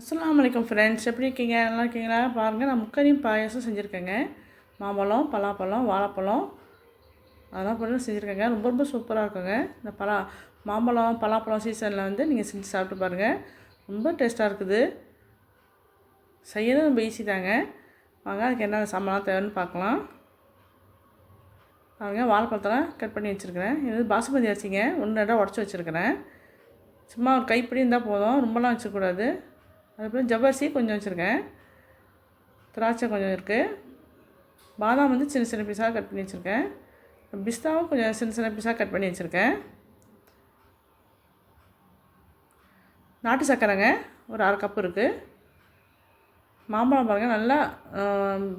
அஸ்லாம் வலைக்கம் ஃப்ரெண்ட்ஸ் எப்படி இருக்கீங்க? நல்லா இருக்கீங்களா? பாருங்கள் நான் முக்கரியும் பாயாசம் செஞ்சுருக்கேங்க. மாம்பழம் பலாப்பழம் வாழைப்பழம் அதெல்லாம் போட்டு செஞ்சுருக்கேங்க. ரொம்ப ரொம்ப சூப்பராக இருக்குங்க. இந்த பலா மாம்பழம் பலாப்பழம் சீசனில் வந்து நீங்கள் செஞ்சு சாப்பிட்டு பாருங்கள் ரொம்ப டேஸ்ட்டாக இருக்குது. செய்யறது ரொம்ப ஈஸி தாங்க. வாங்க அதுக்கு என்ன சாமான்லாம் தேவைன்னு பார்க்கலாம். பாருங்கள் வாழைப்பழத்தெல்லாம் கட் பண்ணி வச்சுருக்கிறேன். இது பாசுமதி அரிசிங்க. ஒன்று ரெண்டாக உடச்சி வச்சுருக்கிறேன். சும்மா ஒரு கைப்பிடி இருந்தால் போதும். ரொம்பலாம் வச்சுக்கூடாது அதுக்கப்புறம் ஜவ்வரிசி கொஞ்சம் வச்சுருக்கேன். திராட்சை கொஞ்சம் இருக்குது பாதாம் வந்து சின்ன சின்ன பீஸாக கட் பண்ணி வச்சுருக்கேன். பிஸ்தாவும் கொஞ்சம் சின்ன சின்ன பீஸாக கட் பண்ணி வச்சுருக்கேன். நாட்டு சக்கரைங்க ஒரு அரை கப்பு இருக்குது மாம்பழம் பாருங்கள் நல்லா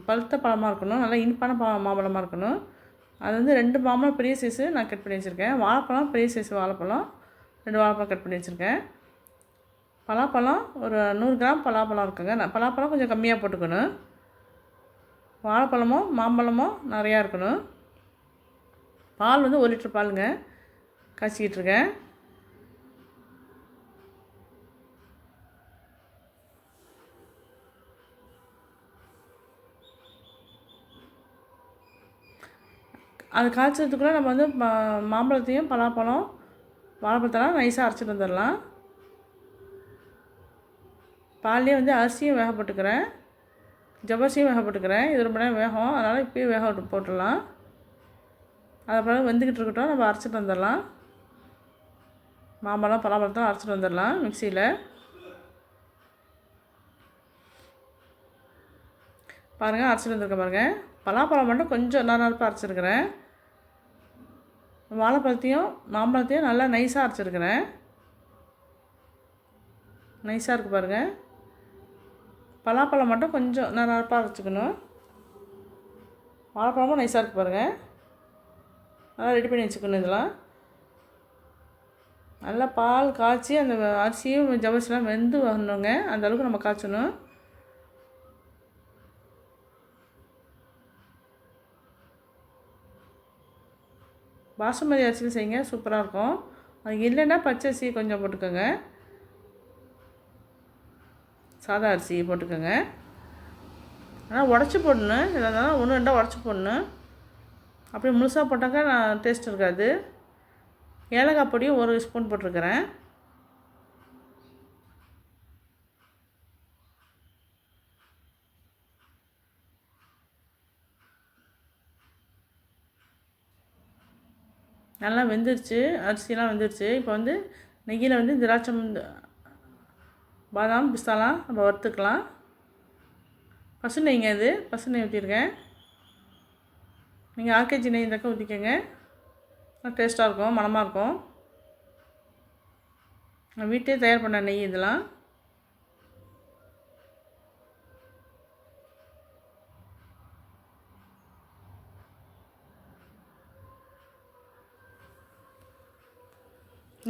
பழுத்த பழமாக இருக்கணும். நல்லா இனிப்பான பழம் மாம்பழமாக இருக்கணும். அது வந்து ரெண்டு மாம்பழம் பெரிய சைஸு நான் கட் பண்ணி வச்சுருக்கேன். வாழைப்பழம் பெரிய சைஸ் வாழைப்பழம். ரெண்டு வாழைப்பழம் கட் பண்ணி வச்சுருக்கேன். பலாப்பழம் ஒரு நூறு கிராம் பலாப்பழம் இருக்குங்க. நான் பலாப்பழம் கொஞ்சம் கம்மியாக போட்டுக்கணும். வாழைப்பழமும் மாம்பழமும் நிறையா இருக்கணும். பால் வந்து ஒரு லிட்டர் பாலுங்க. காய்ச்சிக்கிட்டு இருக்கேன். அது காய்ச்சதுக்குள்ளே நம்ம வந்து மாம்பழத்தையும் பலாப்பழம் வாழைப்பழத்தெல்லாம் நைஸாக அரைச்சிட்டு வந்துடலாம். பால்லேயே வந்து அரிசியும் வேக போட்டுக்கிறேன். ஜவ்வரிசியும் வேக போட்டுக்கிறேன். இது ரொம்ப நேரம் வேகம். அதனால் இப்போயே வேக விட்டு போட்டுடலாம். அதை பிறகு வெந்துக்கிட்டு இருக்கட்டும். நம்ம அரைச்சிட்டு வந்துடலாம். மாம்பழம் பலாப்பழத்தை அரைச்சிட்டு வந்துடலாம் மிக்சியில். பாருங்கள் அரைச்சிட்டு வந்துருக்கேன் பாருங்கள் பலாப்பழம் மட்டும் கொஞ்சம் நேரம் நறுப்பாக அரைச்சிருக்கிறேன். வாழைப்பழத்தையும் மாம்பழத்தையும் நல்லா நைஸாக அரைச்சிருக்கிறேன். நைஸாக இருக்குது பாருங்கள் பலாப்பழம் மட்டும் கொஞ்சம் நான் நறுப்பாக வச்சுக்கணும் வாழைப்பழமும் நைஸாக இருக்குது பாருங்கள் நல்லா ரெடி பண்ணி வச்சுக்கணும் இதெல்லாம் நல்லா பால் காய்ச்சி அந்த அரிசியும் ஜவரிசிலாம் வெந்து வரணுங்க. அந்த அளவுக்கு நம்ம காய்ச்சணும். பாசுமதி அரிசியில் செய்யுங்க. சூப்பராக இருக்கும். அது இல்லைன்னா பச்சை அரிசி கொஞ்சம் போட்டுக்கோங்க. சாதா அரிசி போட்டுக்கோங்க. ஆனால் உடச்சி போடணும். இதில் இருந்தாலும் ஒன்று ரெண்டாக உடச்சி போடணும். அப்படியே முழுசாக போட்டாக்கா நான் டேஸ்ட் இருக்காது. ஏலக்காய் பொடியும் ஒரு ஸ்பூன் போட்டிருக்கிறேன். நல்லா வெந்துருச்சு. அரிசிலாம் வெந்துருச்சு. இப்போ வந்து நெய்யில் வந்து திராட்சை பாதாம் பிஸ்தாலாம் நம்ம வறுத்துக்கலாம். பசு நெய்ங்க இது. பசு நெய் ஊற்றிருக்கேன் நீங்கள் ஆர்கேஜி நெய் இந்த ஊற்றிக்கோங்க நல்லா டேஸ்ட்டாக இருக்கும் மணமாக இருக்கும். நான் வீட்டிலே தயார் பண்ண நெய் இதெல்லாம்.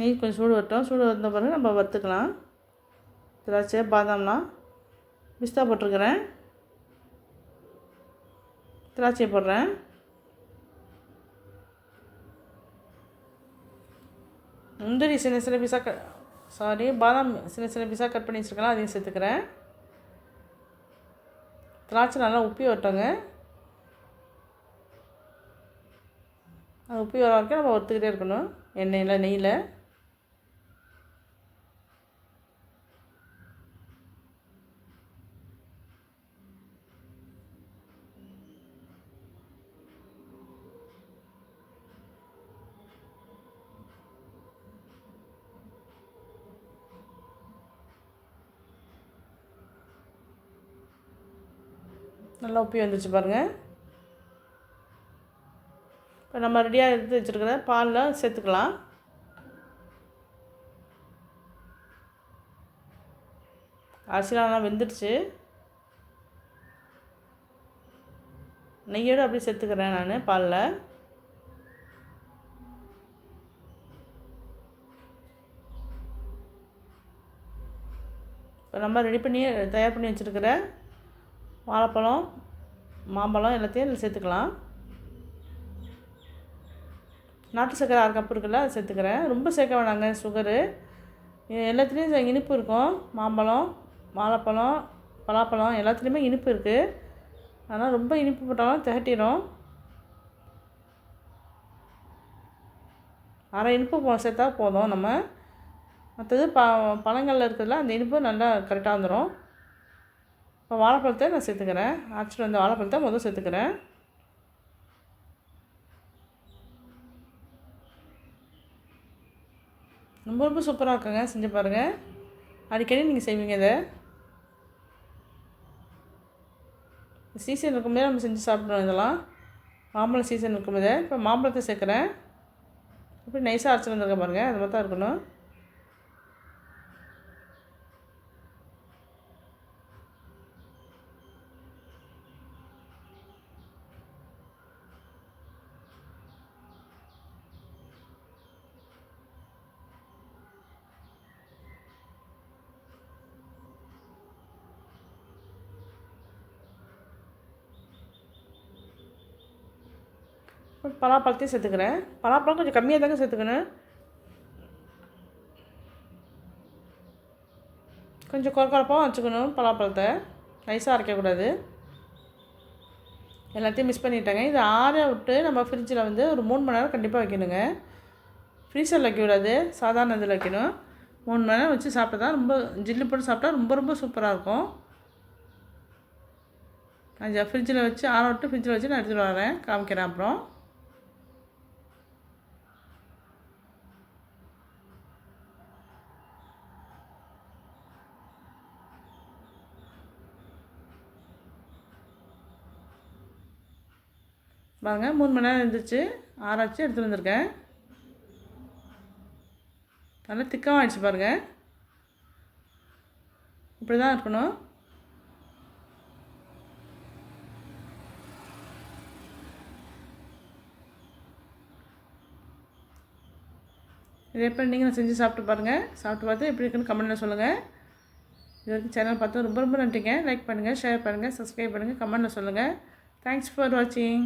நெய் கொஞ்சம் சூடு வரட்டும். சூடு வந்த பிறகு நம்ம வறுத்துக்கலாம். திராட்சை பாதாம்லாம் பிஸ்தா போட்டிருக்கிறேன். திராட்சை போடுறேன். முந்திரி சின்ன சின்ன பீஸாக க சாரி பாதாம் சின்ன சின்ன பீஸாக கட் பண்ணி வச்சுருக்கலாம் அதையும் சேர்த்துக்கிறேன். திராட்சை நல்லா உப்பி வரட்டோங்க. அது உப்பி வர வரைக்கும் நம்ம ஒத்துக்கிட்டே இருக்கணும். எண்ணெயில் நெய்யில் நல்லா உப்பி வந்துருச்சு பாருங்கள் இப்போ நம்ம ரெடியாக எடுத்து வச்சுருக்கிற பாலில் சேர்த்துக்கலாம். அரிசிலாம் நல்லா வெந்துடுச்சு. நெய்யோடு அப்படியே சேர்த்துக்கிறேன் நான் பாலில். இப்போ நம்ம ரெடி பண்ணி தயார் பண்ணி வச்சுருக்கிற வாழைப்பழம் மாம்பழம் எல்லாத்தையும் இதில் சேர்த்துக்கலாம். நாட்டு சர்க்கரை அரை கப் இருக்குல்ல அதை சேர்த்துக்கிறேன். ரொம்ப சேர்க்க வேணாங்க சுகரு எல்லாத்துலேயும் இனிப்பு இருக்கும். மாம்பழம் வாழைப்பழம் பலாப்பழம் எல்லாத்துலேயுமே இனிப்பு இருக்குது அதனால் ரொம்ப இனிப்பு போட்டாலும் திகட்டிடும். அரை இனிப்பு போ சேர்த்தா போதும் நம்ம. மற்றது ப பழங்களில் இருக்கிறதுல அந்த இனிப்பு நல்லா கரெக்டாக வந்துடும் இப்போ வாழைப்பழத்தை நான் சேர்த்துக்கிறேன். அரைச்சிட்டு வந்த வாழைப்பழத்தை முதல் சேர்த்துக்கிறேன். ரொம்ப ரொம்ப சூப்பராக இருக்குங்க. செஞ்சு பாருங்கள் அடிக்கடி நீங்கள் செய்வீங்க இதை. சீசன் இருக்கும்போது நம்ம செஞ்சு சாப்பிடணும் இதெல்லாம். மாம்பழம் சீசன் இருக்கும்போதே இப்போ மாம்பழத்தை சேர்க்குறேன். இப்படி நைஸாக அரைச்சி வந்துருக்க பாருங்கள் அது மாதிரி தான் இருக்கணும். பலாப்பழத்தையும் சேர்த்துக்கிறேன். பலாப்பழம் கொஞ்சம் கம்மியாக தாங்க சேர்த்துக்கணும். கொஞ்சம் குறக்குறப்பாகவும் வச்சுக்கணும் பலாப்பழத்தை. நைஸாக அரைக்கக்கூடாது. எல்லாத்தையும் மிஸ் பண்ணிட்டேங்க. இது ஆற விட்டு நம்ம ஃப்ரிட்ஜில் வந்து ஒரு மூணு மணி நேரம் கண்டிப்பாக வைக்கணுங்க. ஃப்ரீசரில் வைக்கக்கூடாது சாதாரண இதில் வைக்கணும். மூணு மணி நேரம் வச்சு சாப்பிட்டா தான் ரொம்ப ஜில்லு போட்டு சாப்பிட்டா ரொம்ப ரொம்ப சூப்பராக இருக்கும். நான் ஃப்ரிட்ஜில் வச்சு ஆற விட்டு ஃப்ரிட்ஜில் வச்சு நான் எடுத்துகிட்டு வரேன். காமிக்கிறேன் அப்புறம். பாருங்க மூணு மணி நேரம் இருந்துச்சு. ஆராய்ச்சி எடுத்துகிட்டு வந்திருக்கேன். நல்லா திக்காக ஆயிடுச்சு பாருங்கள் இப்படி தான் இருக்கணும். இதே எப்படி நீங்கள் செஞ்சு சாப்பிட்டு பாருங்கள் சாப்பிட்டு பார்த்து எப்படி இருக்குன்னு கமெண்ட்டில் சொல்லுங்கள் இது வரைக்கும் சேனல் பார்த்து ரொம்ப ரொம்ப நன்றிங்க. லைக் பண்ணுங்கள் ஷேர் பண்ணுங்கள் சப்ஸ்கிரைப் பண்ணுங்கள் கமெண்ட்டில் சொல்லுங்கள் தேங்க்ஸ் ஃபார் வாட்சிங்